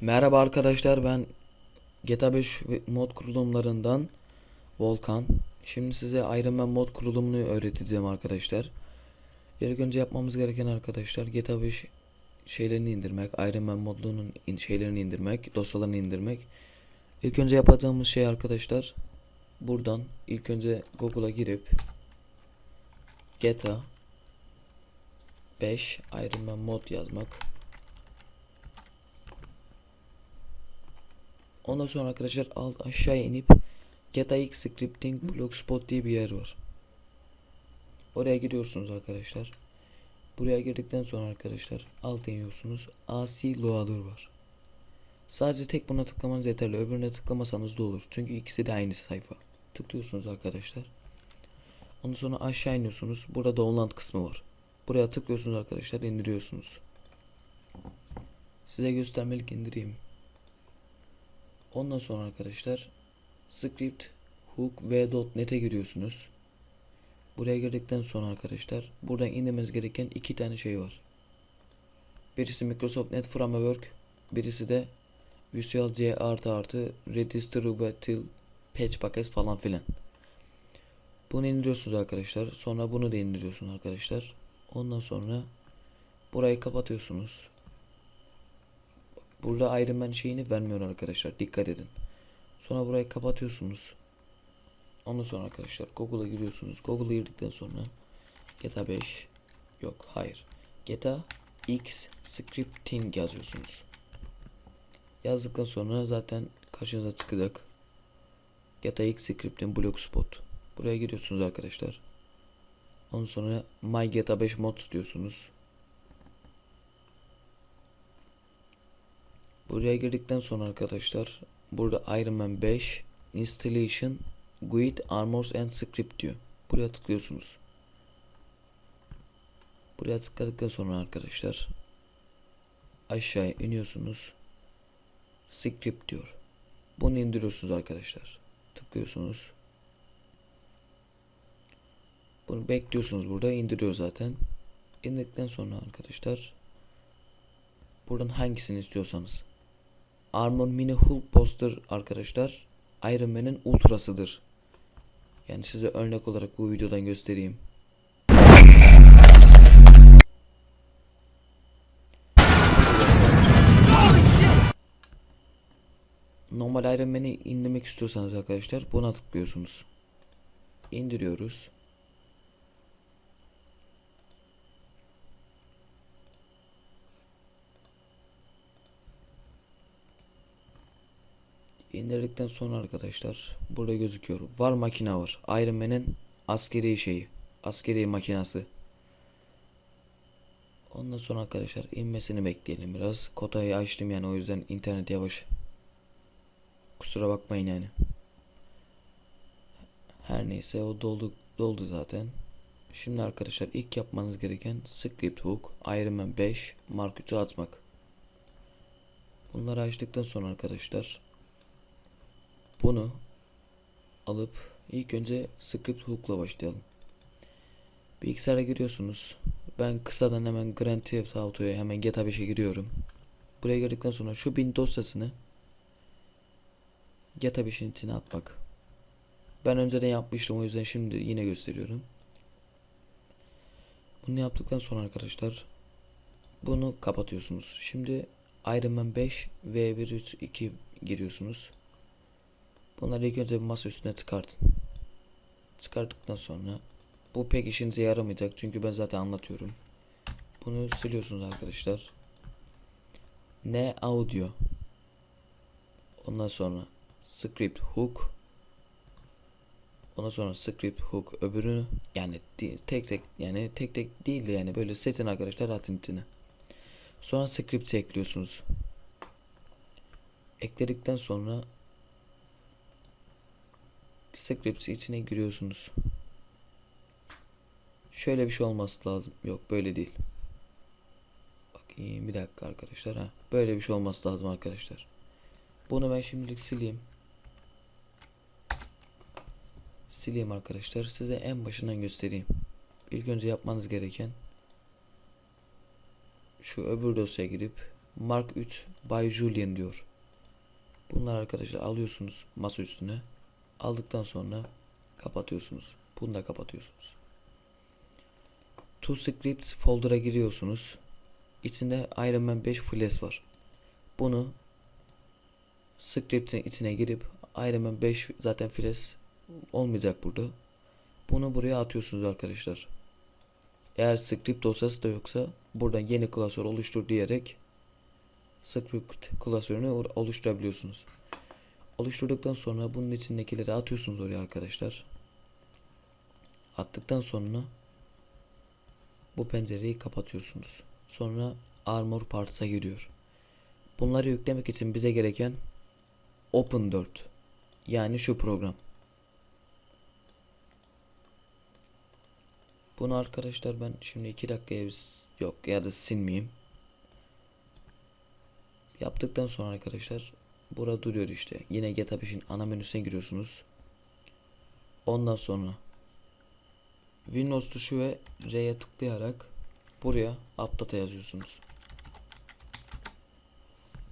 Merhaba arkadaşlar ben GTA 5 mod kurulumlarından Volkan. Şimdi size Iron Man mod kurulumunu öğreteceğim arkadaşlar. İlk önce yapmamız gereken arkadaşlar GTA 5 şeylerini indirmek, Iron Man modunun in- şeylerini indirmek, dosyalarını indirmek. İlk önce yapacağımız şey arkadaşlar buradan ilk önce Google'a girip GTA 5 Iron Man mod yazmak. Ondan sonra arkadaşlar alt aşağıya inip GetAX Scripting Blogspot diye bir yer var. Oraya giriyorsunuz arkadaşlar. Buraya girdikten sonra arkadaşlar alta iniyorsunuz. AC Loader var. Sadece tek buna tıklamanız yeterli. Öbürüne tıklamasanız da olur. Çünkü ikisi de aynı sayfa. Tıklıyorsunuz arkadaşlar. Ondan sonra aşağı iniyorsunuz. Burada download kısmı var. Buraya tıklıyorsunuz arkadaşlar. indiriyorsunuz. Size göstermelik indireyim. Ondan sonra arkadaşlar script hook v.net'e giriyorsunuz. Buraya girdikten sonra arkadaşlar buradan indirmeniz gereken iki tane şey var. Birisi Microsoft Net Framework, birisi de Visual C artı Redistributable Patch Package falan filan. Bunu indiriyorsunuz arkadaşlar. Sonra bunu da indiriyorsunuz arkadaşlar. Ondan sonra burayı kapatıyorsunuz. Burada Iron Man şeyini vermiyor arkadaşlar. Dikkat edin. Sonra burayı kapatıyorsunuz. Ondan sonra arkadaşlar Google'a giriyorsunuz. Google'a girdikten sonra GTA 5 yok hayır. GTA X Scripting yazıyorsunuz. Yazdıktan sonra zaten karşınıza çıkacak. GTA X Scripting Blogspot. Buraya giriyorsunuz arkadaşlar. Ondan sonra My GTA 5 Mods diyorsunuz. Buraya girdikten sonra arkadaşlar burada Iron Man 5 Installation Guide Armors and Script diyor. Buraya tıklıyorsunuz. Buraya tıkladıktan sonra arkadaşlar aşağıya iniyorsunuz. Script diyor. Bunu indiriyorsunuz arkadaşlar. Tıklıyorsunuz. Bunu bekliyorsunuz burada indiriyor zaten. İndirdikten sonra arkadaşlar buradan hangisini istiyorsanız Armor Mini Hulk Poster arkadaşlar Iron Man'in ultrasıdır. Yani size örnek olarak bu videodan göstereyim. Normal Iron Man'i indirmek istiyorsanız arkadaşlar buna tıklıyorsunuz. İndiriyoruz. İndirdikten sonra arkadaşlar burada gözüküyor. Var makine var. Iron Man'in askeri şeyi. Askeri makinası. Ondan sonra arkadaşlar inmesini bekleyelim biraz. Kotayı açtım yani o yüzden internet yavaş. Kusura bakmayın yani. Her neyse o doldu doldu zaten. Şimdi arkadaşlar ilk yapmanız gereken script hook Iron Man 5 Mark 3'ü atmak. Bunları açtıktan sonra arkadaşlar bunu alıp ilk önce script hook'la başlayalım. Bilgisayara giriyorsunuz. Ben kısadan hemen Grand Theft Auto'ya hemen GTA 5'e giriyorum. Buraya girdikten sonra şu bin dosyasını GTA 5'in içine atmak. Ben önceden yapmıştım o yüzden şimdi yine gösteriyorum. Bunu yaptıktan sonra arkadaşlar bunu kapatıyorsunuz. Şimdi Iron Man 5 V132 giriyorsunuz. Bunları ilk önce bir masa üstüne çıkartın. Çıkarttıktan sonra bu pek işinize yaramayacak çünkü ben zaten anlatıyorum. Bunu siliyorsunuz arkadaşlar. Ne audio. Ondan sonra script hook. Ondan sonra script hook öbürünü yani tek tek yani tek tek değil de yani böyle setin arkadaşlar atın içine. Sonra script'i ekliyorsunuz. Ekledikten sonra scripts içine giriyorsunuz. Şöyle bir şey olması lazım. Yok böyle değil. Bakayım bir dakika arkadaşlar ha. Böyle bir şey olması lazım arkadaşlar. Bunu ben şimdilik sileyim. Sileyim arkadaşlar. Size en başından göstereyim. İlk önce yapmanız gereken şu öbür dosyaya girip Mark 3 Bay Julian diyor. Bunlar arkadaşlar alıyorsunuz masa üstüne. Aldıktan sonra kapatıyorsunuz. Bunu da kapatıyorsunuz. To script folder'a giriyorsunuz. İçinde Iron Man 5 flash var. Bunu script'in içine girip Iron Man 5 zaten flash olmayacak burada. Bunu buraya atıyorsunuz arkadaşlar. Eğer script dosyası da yoksa buradan yeni klasör oluştur diyerek script klasörünü or- oluşturabiliyorsunuz. Oluşturduktan sonra bunun içindekileri atıyorsunuz oraya arkadaşlar. Attıktan sonra bu pencereyi kapatıyorsunuz. Sonra Armor Parts'a giriyor. Bunları yüklemek için bize gereken Open 4 yani şu program. Bunu arkadaşlar ben şimdi 2 dakikaya bir- yok ya da silmeyeyim. Yaptıktan sonra arkadaşlar burada duruyor işte. Yine GTA 5'in ana menüsüne giriyorsunuz. Ondan sonra Windows tuşu ve R'ye tıklayarak buraya update yazıyorsunuz.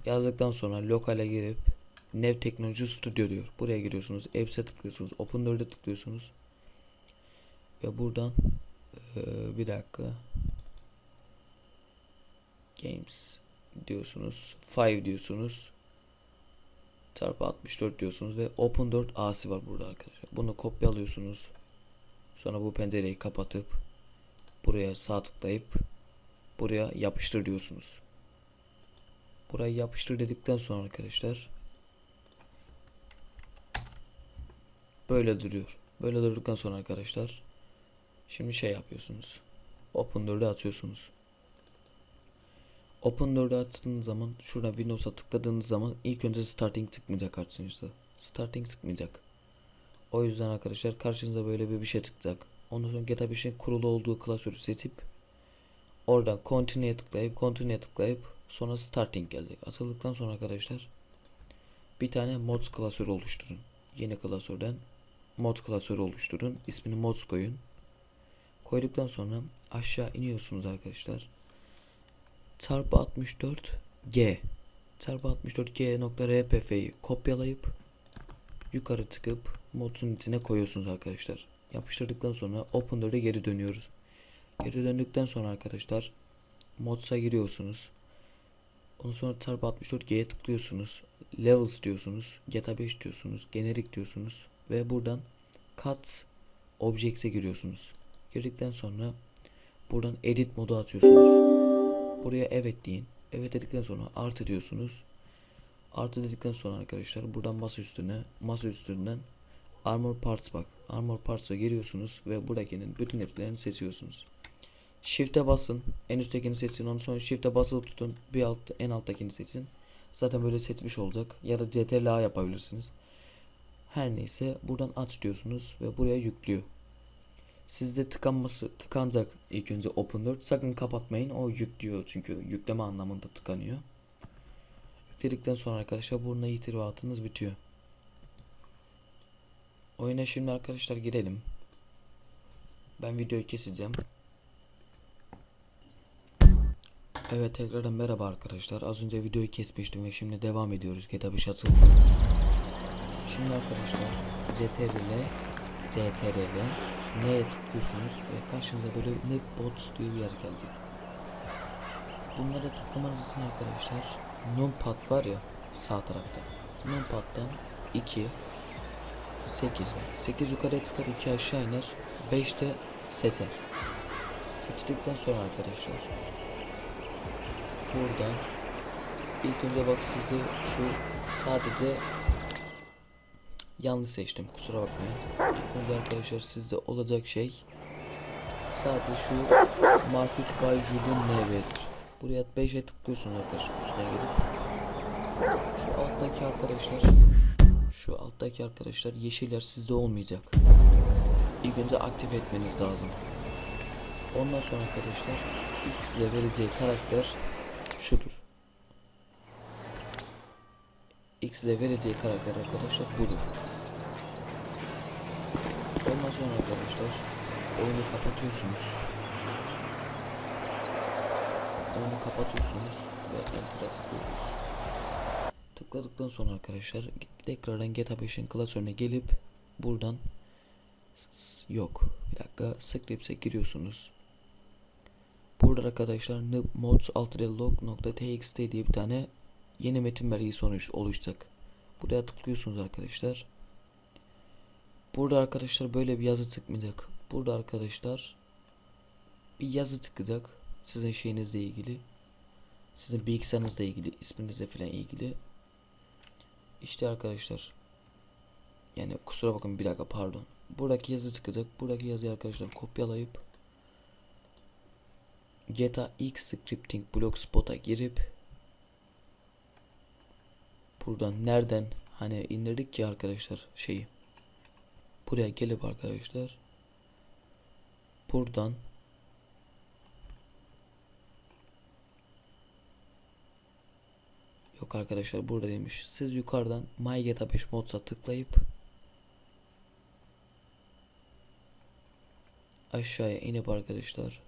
Yazdıktan sonra lokale girip Nev Teknoloji Studio diyor. Buraya giriyorsunuz. Apps'e tıklıyorsunuz. Open 4'e tıklıyorsunuz. Ve buradan eee, bir dakika Games diyorsunuz. 5 diyorsunuz. Çarpı 64 diyorsunuz ve Open 4 A'sı var burada arkadaşlar. Bunu kopyalıyorsunuz. Sonra bu pencereyi kapatıp buraya sağ tıklayıp buraya yapıştır diyorsunuz. Burayı yapıştır dedikten sonra arkadaşlar böyle duruyor. Böyle durduktan sonra arkadaşlar şimdi şey yapıyorsunuz. Open 4'e atıyorsunuz. Open 4'e attığınız zaman şurada Windows'a tıkladığınız zaman ilk önce Starting çıkmayacak karşınızda. Starting çıkmayacak. O yüzden arkadaşlar karşınıza böyle bir bir şey çıkacak. Ondan sonra GTA 5'in kurulu olduğu klasörü seçip oradan Continue'ye tıklayıp Continue'ye tıklayıp sonra Starting gelecek. Atıldıktan sonra arkadaşlar bir tane mods klasörü oluşturun. Yeni klasörden mod klasörü oluşturun. İsmini mods koyun. Koyduktan sonra aşağı iniyorsunuz arkadaşlar. Çarpı 64 G çarpı 64 G nokta RPF'yi kopyalayıp yukarı tıkıp modun içine koyuyorsunuz arkadaşlar. Yapıştırdıktan sonra Open 4'e geri dönüyoruz. Geri döndükten sonra arkadaşlar Mods'a giriyorsunuz. Ondan sonra çarpı 64 G'ye tıklıyorsunuz. Levels diyorsunuz. GTA 5 diyorsunuz. Generic diyorsunuz. Ve buradan Cut Objects'e giriyorsunuz. Girdikten sonra buradan Edit modu atıyorsunuz. Buraya evet deyin. Evet dedikten sonra artı diyorsunuz. Artı dedikten sonra arkadaşlar buradan masa üstüne masa üstünden Armor Parts bak. Armor Parts'a giriyorsunuz ve buradakinin bütün hepslerini seçiyorsunuz. Shift'e basın. En üsttekini seçin. Ondan sonra Shift'e basılı tutun. Bir alt en alttakini seçin. Zaten böyle seçmiş olacak. Ya da CTRL yapabilirsiniz. Her neyse buradan aç diyorsunuz ve buraya yüklüyor. Sizde tıkanması tıkanacak ilk önce Open 4. Sakın kapatmayın. O yüklüyor çünkü yükleme anlamında tıkanıyor. Yükledikten sonra arkadaşlar burada irtibatınız bitiyor. Oyuna şimdi arkadaşlar girelim. Ben videoyu keseceğim. Evet tekrardan merhaba arkadaşlar. Az önce videoyu kesmiştim ve şimdi devam ediyoruz. GTA 5 açıldı. Şimdi arkadaşlar CTRL CTRL neye tıklıyorsunuz ve karşınıza böyle ne bots diye bir yer gelecek. Bunlara tıklamanız için arkadaşlar numpad var ya sağ tarafta. Numpad'dan 2 8 var. 8 yukarıya çıkar 2 aşağı iner. 5 de seçer. Seçtikten sonra arkadaşlar buradan ilk önce bak sizde şu sadece yanlış seçtim kusura bakmayın. İlk önce arkadaşlar sizde olacak şey sadece şu Mark 3 Bay Julian NV'dir. Buraya 5'e tıklıyorsunuz arkadaşlar üstüne gelip şu alttaki arkadaşlar şu alttaki arkadaşlar yeşiller sizde olmayacak. İlk önce aktif etmeniz lazım. Ondan sonra arkadaşlar X ile vereceği karakter şudur. X ile vereceği karakter arkadaşlar budur. Ondan sonra arkadaşlar oyunu kapatıyorsunuz. oyunu kapatıyorsunuz ve enter'a tıklıyorsunuz. Tıkladıktan sonra arkadaşlar tekrardan GTA 5'in klasörüne gelip buradan yok bir dakika scripts'e giriyorsunuz. Burada arkadaşlar nib mods log.txt diye bir tane yeni metin belgesi sonuç oluşacak. Buraya tıklıyorsunuz arkadaşlar. Burada arkadaşlar böyle bir yazı çıkmayacak. Burada arkadaşlar bir yazı çıkacak. Sizin şeyinizle ilgili. Sizin bilgisayarınızla ilgili, isminizle falan ilgili. İşte arkadaşlar. Yani kusura bakın bir dakika pardon. Buradaki yazı çıkacak. Buradaki yazıyı arkadaşlar kopyalayıp GTA X Scripting Blogspot'a girip buradan nereden hani indirdik ki arkadaşlar şeyi. Buraya gelip arkadaşlar buradan yok arkadaşlar burada demiş siz yukarıdan My GTA 5 Mods'a tıklayıp aşağıya inip arkadaşlar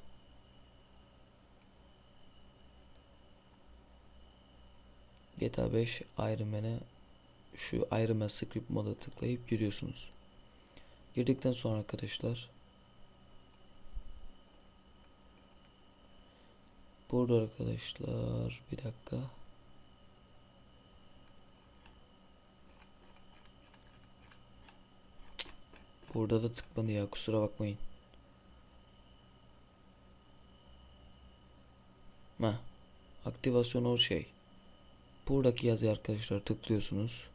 GTA 5 Iron şu Iron Man script moda tıklayıp giriyorsunuz. Girdikten sonra arkadaşlar Burada arkadaşlar bir dakika Burada da tıkmadı ya kusura bakmayın. Heh. Aktivasyon o şey. Buradaki yazıya arkadaşlar tıklıyorsunuz.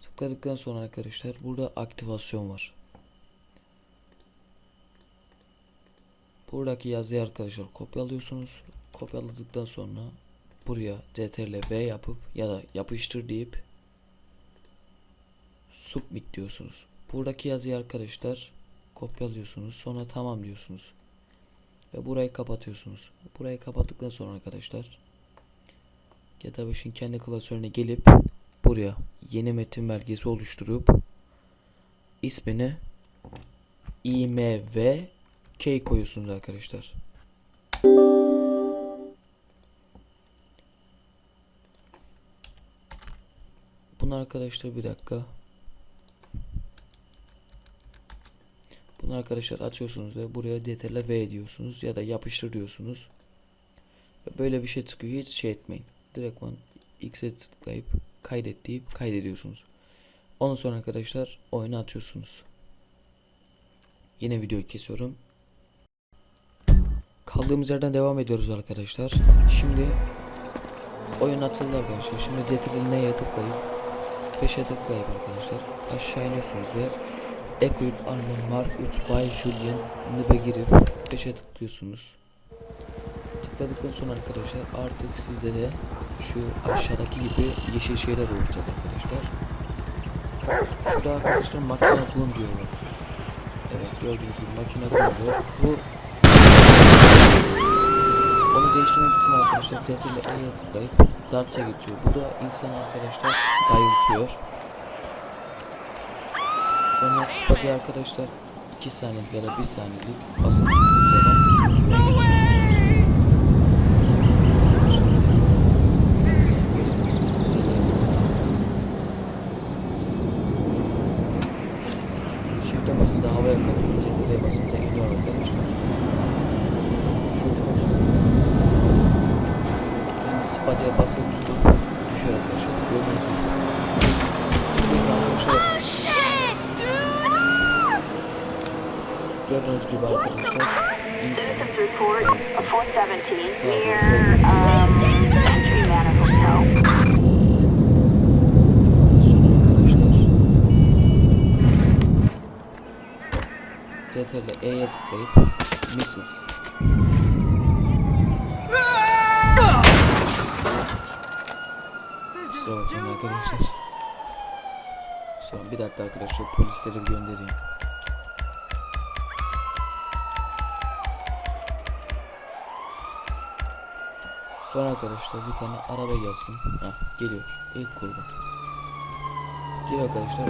Tıkladıktan sonra arkadaşlar burada aktivasyon var. Buradaki yazıyı arkadaşlar kopyalıyorsunuz. Kopyaladıktan sonra buraya CTRL V yapıp ya da yapıştır deyip submit diyorsunuz. Buradaki yazıyı arkadaşlar kopyalıyorsunuz. Sonra tamam diyorsunuz. Ve burayı kapatıyorsunuz. Burayı kapattıktan sonra arkadaşlar GTA 5'in kendi klasörüne gelip buraya yeni metin belgesi oluşturup ismini imv K koyuyorsunuz arkadaşlar. Bunu arkadaşlar bir dakika. Bunu arkadaşlar atıyorsunuz ve buraya CTRL V diyorsunuz ya da yapıştır diyorsunuz. Böyle bir şey çıkıyor hiç şey etmeyin. Direktman X'e tıklayıp kaydet deyip kaydediyorsunuz. Ondan sonra arkadaşlar oyunu atıyorsunuz. Yine videoyu kesiyorum. Kaldığımız yerden devam ediyoruz arkadaşlar. Şimdi oyun atıldı arkadaşlar. Şimdi CTRL N'ye tıklayıp 5'e tıklayıp arkadaşlar aşağı iniyorsunuz ve Equip Armor Mark 3 Bay Julian Nib'e girip 5'e tıklıyorsunuz. Tıkladıktan sonra arkadaşlar artık sizlere şu aşağıdaki gibi yeşil şeyler olacak arkadaşlar. Şurada arkadaşlar makine boom diyor. bak. Evet gördüğünüz gibi makine diyor. Bu onu değiştirmek için arkadaşlar CTRL E'ye tıklayıp Darts'a geçiyor. Bu da insan arkadaşlar bayıltıyor. Sonra spacı arkadaşlar 2 saniyelik ya da 1 saniyelik basıldığınız zaman tutmaya geçiyor. Spacıya basılı tutup düşüyor arkadaşlar. Gördüğünüz gibi. Bakın arkadaşlar gördüğünüz gibi arkadaşlar insanın report a 417 Yeah, near that's um, CTRL E'ye tıklayıp missiles Kusura bakmayın arkadaşlar Sonra bir dakika arkadaşlar polisleri bir göndereyim Sonra arkadaşlar bir tane araba gelsin. Ha geliyor. İlk kurban. Gel arkadaşlar.